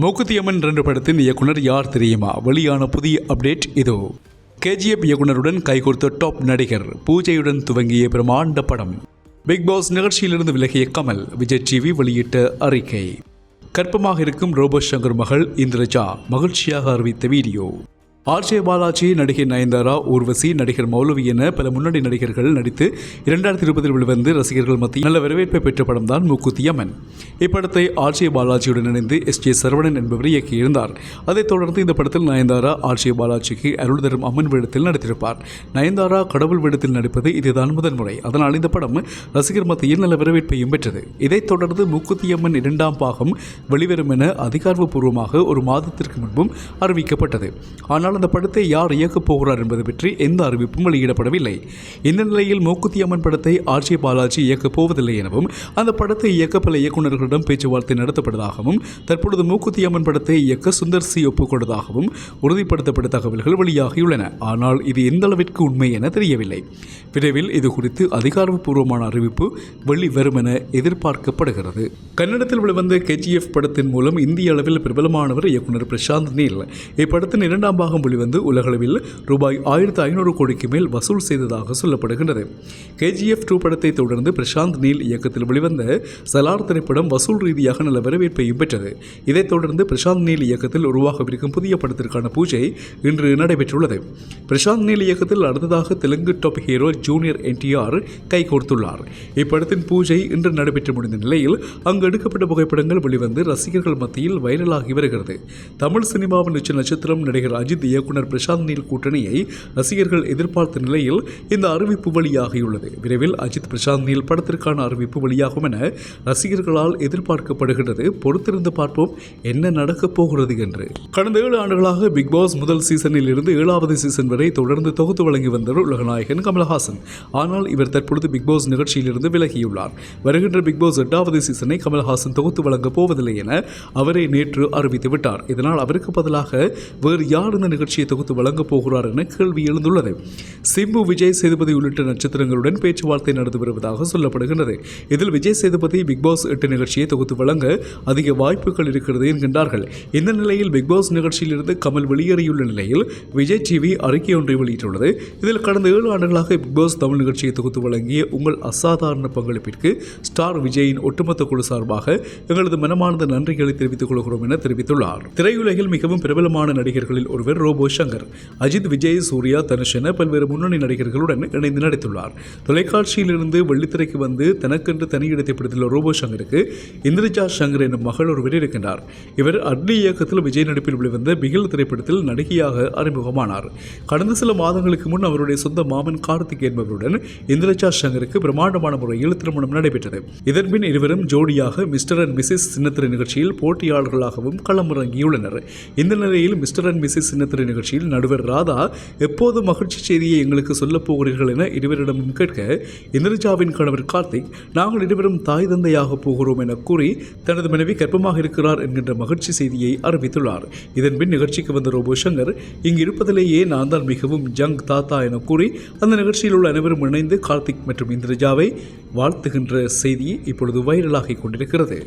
மூக்குத்தியம்மன் ரெண்டு படத்தின் இயக்குனர் யார் தெரியுமா? வெளியான புதிய அப்டேட் இதோ. கேஜிஎஃப் இயக்குனருடன் கைகோர்த்த டாப் நடிகர் பூஜையுடன் துவங்கிய பிரமாண்ட படம். பிக் பாஸ் நிகழ்ச்சியிலிருந்து விலகிய கமல் விஜய் டிவி வெளியிட்ட அறிக்கை. கற்பமாக இருக்கும் ரோபோ சங்கர் மகள் இந்திரஜா மகிழ்ச்சியாக அறிவித்த வீடியோ. ஆர்ஜே பாலாஜி நடிகை நயன்தாரா ஊர்வசி நடிகர் மௌலவி என பல முன்னணி நடிகர்கள் நடித்து இரண்டாயிரத்தி இருபதில் வெளிவந்து ரசிகர்கள் மத்தியில் நல்ல வரவேற்பை பெற்ற படம் தான் மூக்குத்தி அம்மன். இப்படத்தை ஆர்ஜே பாலாஜியுடன் இணைந்து எஸ் ஜே சரவணன் என்பவர் இயக்கியிருந்தார். அதைத் தொடர்ந்து இந்த படத்தில் நயன்தாரா ஆர்ஜே பாலாஜிக்கு அருள் தரும் அம்மன் வேடத்தில் நடித்திருப்பார். நயன்தாரா கடவுள் வேடத்தில் நடிப்பது இதுதான் முதன்முறை அதனால் இந்த படம் ரசிகர் மத்தியில் நல்ல வரவேற்பையும் பெற்றது. இதைத் தொடர்ந்து மூக்குத்தி அம்மன் இரண்டாம் பாகம் வெளிவரும் என அதிகாரப்பூர்வமாக ஒரு மாதத்திற்கு முன்பும் அறிவிக்கப்பட்டது. ஆனால் அந்த படத்தை யார் இயக்கப் போகிறார் என்பது பற்றி எந்த அறிவிப்பும் வெளியிடப்படவில்லை. இந்த நிலையில் மூக்குத்தி அம்மன் படத்தை ஆர்ஜி பாலாஜி இயக்கப் போவதில்லை எனவும் அந்த படத்தை இயக்க பல இயக்குநர்களிடம் பேச்சுவார்த்தை நடத்தப்பட்டதாகவும் தற்பொழுது மூக்குத்தி அம்மன் படத்தை இயக்க சுந்தர் சி. ஒப்புக்கொண்டதாகவும் உறுதிப்படுத்தப்பட்ட தகவல்கள் வெளியாகியுள்ளன. ஆனால் இது எந்த அளவிற்கு உண்மை என தெரியவில்லை. விரைவில் இது குறித்து அதிகாரப்பூர்வமான அறிவிப்பு வெளிவரும் என எதிர்பார்க்கப்படுகிறது. கன்னடத்தில் வெளிவந்த கேஜிஎஃப் படத்தின் மூலம் இந்திய அளவில் பிரபலமானவர் இயக்குனர் பிரசாந்த் நீல். இப்படத்தின் இரண்டாம் பாகம் வெளிவந்து உலகளவில் ரூபாய் ஆயிரத்து ஐநூறு கோடிக்கு மேல் வசூல் செய்ததாக சொல்லப்படுகின்றது. கேஜிஎஃப் டூ படத்தை தொடர்ந்து பிரசாந்த் நீல் இயக்கத்தில் வெளிவந்த சலார் திரைப்படம் வசூல் ரீதியாக நல்ல வரவேற்பையும் பெற்றது. இதைத் தொடர்ந்து பிரசாந்த் நீல் இயக்கத்தில் உருவாகவிருக்கும் புதிய படத்திற்கான பூஜை இன்று நடைபெற்றுள்ளது. பிரசாந்த் நீல் இயக்கத்தில் அடுத்ததாக Telugu top hero junior NTR கைகோர்த்துள்ளார் இப்படத்தின் பூஜை இன்று நடைபெற்று முடிந்த நிலையில் அங்கு எடுக்கப்பட்ட புகைப்படங்கள் வெளிவந்து ரசிகர்கள் மத்தியில் வைரலாகி வருகிறது. தமிழ் சினிமாவின் உச்ச நட்சத்திரம் நடிகர் அஜித் இயக்குனர் பிரசாந்த் நீல் கூட்டணியை ரசிகர்கள் எதிர்பார்த்த நிலையில் இந்த அறிவிப்பு வெளியாகியுள்ளது. விரைவில் அஜித் பிரசாந்த் நீல் படத்திற்கான அறிவிப்பு வெளியாகும் என ரசிகர்களால் எதிர்பார்க்கப்படுகிறது பொறுத்திருந்து பார்ப்போம் என்ன நடக்கப் போகிறது என்று. கடந்த ஏழு ஆண்டுகளாக பிக் பாஸ் முதல் சீசனில் இருந்து ஏழாவது சீசன் வரை தொடர்ந்து தொகுத்து வழங்கி வந்தவர் உலகநாயகன் கமல்ஹாசன். ஆனால் இவர் தற்பொழுது பிக் பாஸ் நிகழ்ச்சியிலிருந்து விலகியுள்ளார். வருகின்ற பிக் பாஸ் எட்டாவது சீசனை கமல்ஹாசன் தொகுத்து வழங்கப் போவதில்லை என அவரை நேற்று அறிவித்து விட்டார். இதனால் அவருக்கு பதிலாக வேறு யார் இந்த நிகழ்ச்சியை தொகுத்து வழங்கப் போகிறார் என கேள்வி எழுந்துள்ளது. சிம்பு விஜய் சேதுபதி உள்ளிட்ட நட்சத்திரங்களுடன் பேச்சுவார்த்தை நடந்து வருவதாக சொல்லப்படுகின்றது. இதில் விஜய் சேதுபதி பிக்பாஸ் எட்டு நிகழ்ச்சியை தொகுத்து வழங்க அதிக வாய்ப்புகள் இருக்கிறது என்கின்றார்கள். இந்த நிலையில் பிக்பாஸ் நிகழ்ச்சியிலிருந்து கமல் வெளியேறியுள்ள நிலையில் விஜய் டிவி அறிக்கை ஒன்றை வெளியிட்டுள்ளது. இதில் கடந்த ஏழு ஆண்டுகளாக பிக்பாஸ் தமிழ் நிகழ்ச்சியை தொகுத்து வழங்கிய உங்கள் அசாதாரண பங்களிப்பிற்கு ஸ்டார் விஜயின் ஒட்டுமொத்த குழு சார்பாக எங்களது மனமார்ந்த நன்றிகளை தெரிவித்துக் கொள்கிறோம் என தெரிவித்துள்ளார். திரையுலகில் மிகவும் பிரபலமான நடிகர்களில் ஒருவர் ரோபோ சங்கர் அஜித் விஜய் சூர்யா தனுஷ் என பல்வேறு முன்னணி நடிகர்களுடன் இணைந்து நடித்துள்ளார். தொலைக்காட்சியிலிருந்து வெள்ளித்திரைக்கு வந்து தனக்கென்று தனி இடத்தை பிடித்துள்ள ரோபோ சங்கருக்கு இந்திரஜா சங்கர் என்னும் மகள் ஒருவர் இருக்கின்றார் இவர் அட்லி இயக்கத்தில் விஜய் நடிப்பில் வெளிவந்த பிகில் திரைப்படத்தில் நடிகையாக அறிமுகமானார். கடந்த சில மாதங்களுக்கு முன் அவருடைய சொந்த மாமன் கார்த்திக் என்பவருடன் இந்திரஜா சங்கருக்கு பிரமாண்டமான முறையில் திருமணம் நடைபெற்றது. இதன்பின் இருவரும் ஜோடியாக மிஸ்டர் அண்ட் மிஸ்ஸஸ் சின்னத்திரை நிகழ்ச்சியில் போட்டியாளர்களாகவும் களமிறங்கியுள்ளனர். இந்த நிலையில் மிஸ்டர் அண்ட் மிஸ்ஸஸ் சின்னத்திரை நிகழ்ச்சியில் நடுவர் ராதா எப்போது மகிழ்ச்சி செய்தியை எங்களுக்கு சொல்லப் போகிறீர்கள் என இருவரிடமும் கேட்க இந்திரஜாவின் கணவர் கார்த்திக் நாங்கள் இருவரும் தாய் தந்தையாக போகிறோம் என கூறி தனது மனைவி கர்ப்பமாக இருக்கிறார் என்கின்ற மகிழ்ச்சி செய்தியை அறிவித்துள்ளார். இதன்பின் நிகழ்ச்சிக்கு வந்த ரோபோ சங்கர் இங்கு இருப்பதிலேயே நான் தான் மிகவும் ஜங் தாத்தா என கூறி அந்த நிகழ்ச்சியில் உள்ள அனைவரும் இணைந்து கார்த்திக் மற்றும் இந்திரஜாவை வாழ்த்துகின்ற செய்தி இப்பொழுது வைரலாகிக் கொண்டிருக்கிறது.